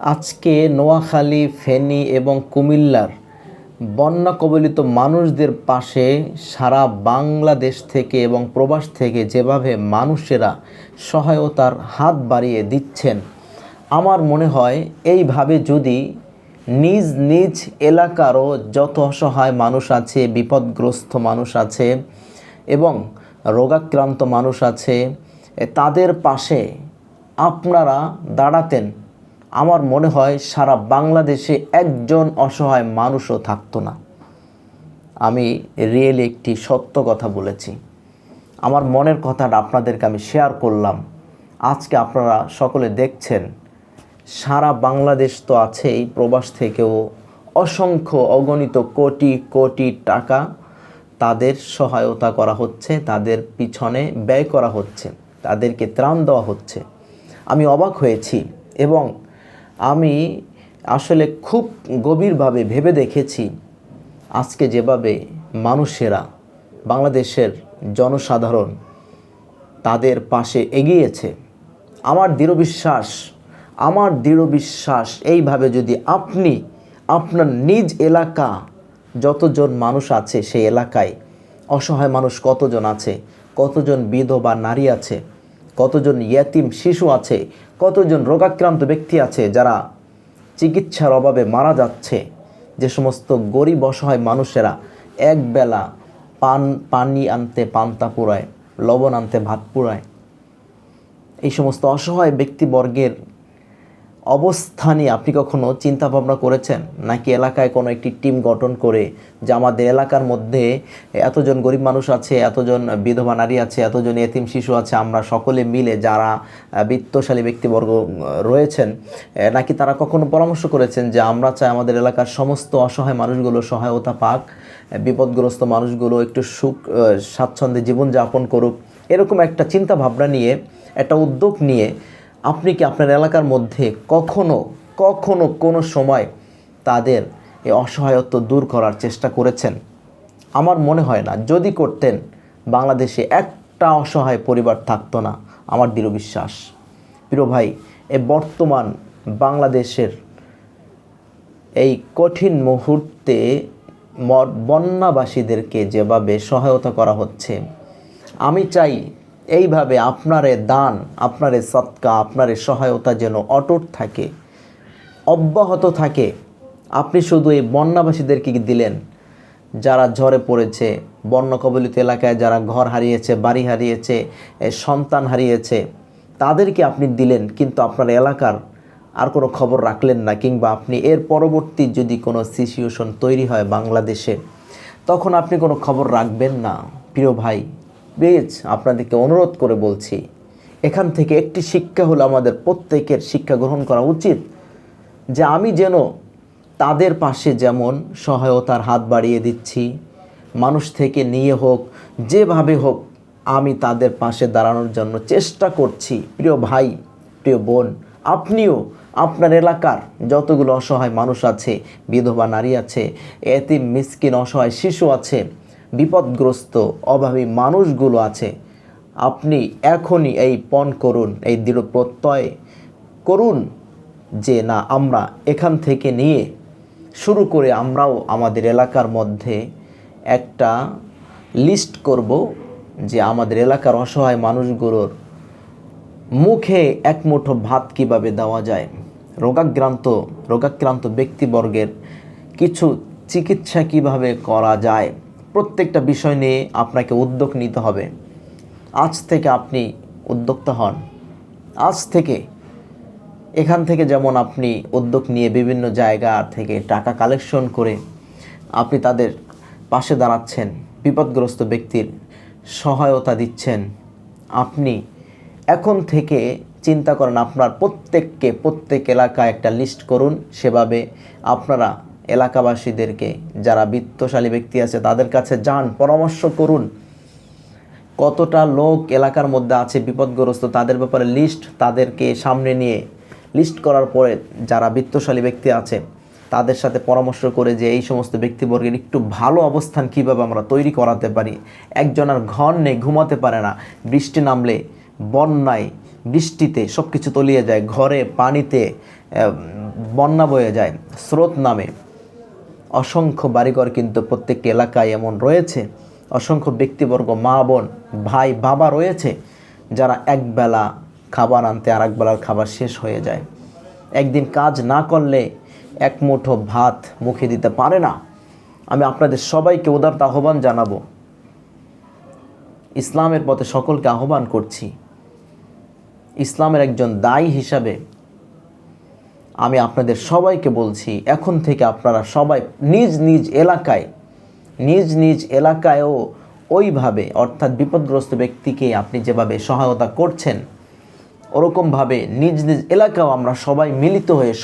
আজকে নোয়াখালী, ফেনী এবং কুমিল্লার বন্যা কবলিত মানুষদের পাশে সারা বাংলাদেশ থেকে এবং প্রবাস থেকে যেভাবে মানুষেরা সহায়তার হাত বাড়িয়ে দিচ্ছেন, আমার মনে হয় এইভাবে যদি নিজ নিজ এলাকারও যত অসহায় মানুষ আছে, বিপদগ্রস্ত মানুষ আছে এবং রোগাক্রান্ত মানুষ আছে তাদের পাশে আপনারা দাঁড়াতেন। আমার মনে হয় সারা বাংলাদেশে একজন অসহায় মানুষও থাকতো না। আমি রিয়েলি একটি সত্য কথা বলেছি। আমার মনের কথাটা আপনাদেরকে আমি শেয়ার করলাম। আজকে আপনারা সকলে দেখছেন, সারা বাংলাদেশ তো আছেই, প্রবাস থেকেও অসংখ্য অগণিত কোটি কোটি টাকা তাদের সহায়তা করা হচ্ছে, তাদের পিছনে ব্যয় করা হচ্ছে, তাদেরকে ত্রাণ দেওয়া হচ্ছে। আমি অবাক হয়েছি এবং আমি আসলে খুব গভীরভাবে ভেবে দেখেছি আজকে যেভাবে মানুষেরা বাংলাদেশের জনসাধারণ তাদের পাশে এগিয়েছে। আমার দৃঢ় বিশ্বাস, আমার দৃঢ় বিশ্বাস এইভাবে যদি আপনি আপনার নিজ এলাকা যতজন মানুষ আছে সেই এলাকায়, অসহায় মানুষ কতজন আছে, কতজন বিধবা নারী আছে কতজন ইয়াতিম শিশু আছে, কতজন রোগাক্রান্ত ব্যক্তি আছে যারা চিকিৎসার অভাবে মারা যাচ্ছে? যে সমস্ত গরিব অসহায় মানুষেরা একবেলা পান, পানি আনতে পান্তা পুরায় লবণ আনতে ভাত পুরায় এই সমস্ত অসহায় ব্যক্তিবর্গের অবস্থানে আপনি কখনো চিন্তা ভাবনা করেছেন? নাকি এলাকায় কোনো একটি টিম গঠন করে, যে আমাদের এলাকার মধ্যে এতজন গরিব মানুষ আছে, এতজন বিধবা নারী আছে, এতজন এতিম শিশু আছে, আমরা সকলে মিলে যারা বিত্তশালী ব্যক্তিবর্গ রয়েছেন নাকি তারা কখনো পরামর্শ করেছেন যে আমরা চাই আমাদের এলাকার সমস্ত অসহায় মানুষগুলো সহায়তা পাক বিপদগ্রস্ত মানুষগুলো একটু সুখ স্বাচ্ছন্দ্যে জীবনযাপন করুক? এরকম একটা চিন্তা ভাবনা নিয়ে, একটা উদ্যোগ নিয়ে আপনি কি আপনার এলাকার মধ্যে কখনো কখনো কোনো সময় তাদের এই অসহায়ত্ব দূর করার চেষ্টা করেছেন? আমার মনে হয় না। যদি করতেন, বাংলাদেশে একটা অসহায় পরিবার থাকতো না, আমার দৃঢ় বিশ্বাস। প্রিয় ভাই, এ বর্তমান বাংলাদেশের এই কঠিন মুহূর্তে বন্যাবাসীদেরকে যেভাবে সহায়তা করা হচ্ছে, আমি চাই এইভাবে আপনারে দান, আপনারে সৎকা, আপনারে সহায়তা যেন অটুট থাকে, অব্যাহত থাকে। আপনি শুধু এই বন্যাবাসীদেরকে দিলেন? যারা ঝড়ে পড়েছে বন্যা কবলিত এলাকায় যারা ঘর হারিয়েছে, বাড়ি হারিয়েছে সন্তান হারিয়েছে, তাদেরকে আপনি দিলেন, কিন্তু আপনার এলাকার আর কোনো খবর রাখলেন না, কিংবা আপনি এর পরবর্তী যদি কোনো সিচুয়েশন তৈরি হয় বাংলাদেশে, তখন আপনি কোনো খবর রাখবেন না। প্রিয় ভাই প্লিজ আপনাদেরকে অনুরোধ করে বলছি, এখান থেকে একটি শিক্ষা হলো আমাদের প্রত্যেকের শিক্ষা গ্রহণ করা উচিত, যে আমি যেন তাদের পাশে যেমন সহায়তার হাত বাড়িয়ে দিচ্ছি, মানুষ থেকে নিয়ে হোক, যেভাবে হোক, আমি তাদের পাশে দাঁড়ানোর জন্য চেষ্টা করছি। প্রিয় ভাই, প্রিয় বোন, আপনিও আপনার এলাকার যতগুলো অসহায় মানুষ আছে, বিধবা নারী আছে, এতিম, মিসকিন, অসহায় শিশু আছে বিপদগ্রস্ত, অভাবী মানুষগুলো আছে। আপনি এখনই এই পণ করুন, এই দৃঢ় প্রত্যয় করুন যে, না, আমরা এখান থেকে নিয়ে শুরু করে আমরাও আমাদের এলাকার মধ্যে একটা লিস্ট করব যে, আমাদের এলাকার অসহায় মানুষগুলোর মুখে এক মুঠো ভাত কীভাবে দেওয়া যায়? রোগাক্রান্ত রোগাক্রান্ত ব্যক্তিবর্গের কিছু চিকিৎসা কীভাবে করা যায়? প্রত্যেকটা বিষয় নিয়ে আপনাকে উদ্যোগ নিতে হবে। আজ থেকে আপনি উদ্যোক্তা হন। আজ থেকে এখান থেকে যেমন আপনি উদ্যোগ নিয়ে বিভিন্ন জায়গা থেকে টাকা কালেকশন করে আপনি তাদের পাশে দাঁড়াচ্ছেন, বিপদগ্রস্ত ব্যক্তির সহায়তা দিচ্ছেন, আপনি এখন থেকে চিন্তা করেন আপনার প্রত্যেককে, প্রত্যেক এলাকায় একটা লিস্ট করুন। সেভাবে আপনারা এলাকাবাসীদেরকে, যারা বিত্তশালী ব্যক্তি আছে, তাদের কাছে যান, পরামর্শ করুন। কতটা লোক এলাকার মধ্যে আছে বিপদগ্রস্ত, তাদের ব্যাপারে লিস্ট তাদেরকে সামনে নিয়ে লিস্ট করার পরে যারা বিত্তশালী ব্যক্তি আছে, তাদের সাথে পরামর্শ করে যে এই সমস্ত ব্যক্তিবর্গের একটু ভালো অবস্থান কীভাবে আমরা তৈরি করাতে পারি। একজন আর ঘর নেই, ঘুমাতে পারে না। বৃষ্টি নামলে, বন্যায়, বৃষ্টিতে সব কিছু তলিয়ে যায়, ঘরে পানিতে বন্যা বয়ে যায়, স্রোত নামে। অসংখ্য বাড়িঘর কিন্তু প্রত্যেকটি এলাকায় এমন রয়েছে। অসংখ্য ব্যক্তিবর্গ, মা, বোন, ভাই, বাবা রয়েছে যারা একবেলা খাবার আনতে আর একবেলার খাবার শেষ হয়ে যায়। একদিন কাজ না করলে এক মুঠো ভাত মুখে দিতে পারে না। আমি আপনাদের সবাইকে উদারতা আহ্বান জানাব। ইসলামের পথে সকলকে আহ্বান করছি। ইসলামের একজন দায়ী হিসাবে আমি আপনাদের সবাইকে বলছি, এখন থেকে আপনারা সবাই নিজ নিজ এলাকায়, নিজ নিজ এলাকায়ও ওইভাবে, অর্থাৎ বিপদগ্রস্ত ব্যক্তিকে আপনি যেভাবে সহায়তা করছেন, ওরকমভাবে নিজ নিজ এলাকাও আমরা সবাই মিলিত হয়ে